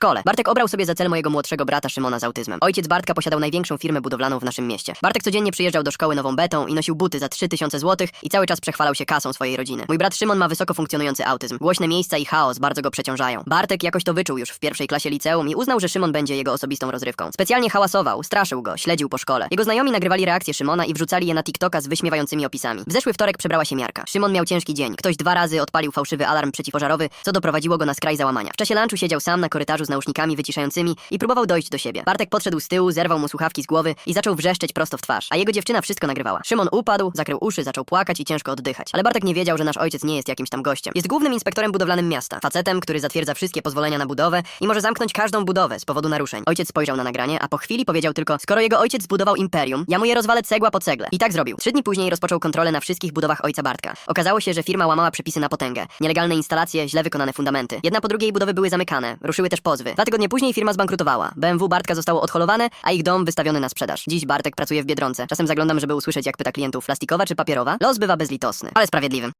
szkole. Bartek obrał sobie za cel mojego młodszego brata Szymona z autyzmem. Ojciec Bartka posiadał największą firmę budowlaną w naszym mieście. Bartek codziennie przyjeżdżał do szkoły nową betą i nosił buty za 3000 zł i cały czas przechwalał się kasą swojej rodziny. Mój brat Szymon ma wysoko funkcjonujący autyzm. Głośne miejsca i chaos bardzo go przeciążają. Bartek jakoś to wyczuł już w pierwszej klasie liceum i uznał, że Szymon będzie jego osobistą rozrywką. Specjalnie hałasował, straszył go, śledził po szkole. Jego znajomi nagrywali reakcje Szymona i wrzucali je na TikToka z wyśmiewającymi opisami. W zeszły wtorek przebrała się miarka. Szymon miał ciężki dzień. Ktoś dwa razy odpalił fałszywy alarm przeciwpożarowy, co doprowadziło go na skraj załamania. W czasie lunchu siedział sam na korytarzu z nausznikami wyciszającymi i próbował dojść do siebie. Bartek podszedł z tyłu, zerwał mu słuchawki z głowy i zaczął wrzeszczeć prosto w twarz, a jego dziewczyna wszystko nagrywała. Szymon upadł, zakrył uszy, zaczął płakać i ciężko oddychać. Ale Bartek nie wiedział, że nasz ojciec nie jest jakimś tam gościem. Jest głównym inspektorem budowlanym miasta, facetem, który zatwierdza wszystkie pozwolenia na budowę i może zamknąć każdą budowę z powodu naruszeń. Ojciec spojrzał na nagranie, a po chwili powiedział tylko: Skoro jego ojciec zbudował imperium, ja mu je rozwalę cegła po cegle. I tak zrobił. Trzy dni później rozpoczął kontrolę na wszystkich budowach ojca Bartka. Okazało się, że firma łamała przepisy na potęgę. Nielegalne instalacje, źle wykonane fundamenty. Jedna po drugiej budowy były zamykane. Ruszyły też pozwy. Dwa tygodnie później firma zbankrutowała. BMW Bartka zostało odholowane, a ich dom wystawiony na sprzedaż. Dziś Bartek pracuje w Biedronce. Czasem zaglądam, żeby usłyszeć, jak pyta klientów plastikowa czy papierowa. Los bywa bezlitosny, ale sprawiedliwy.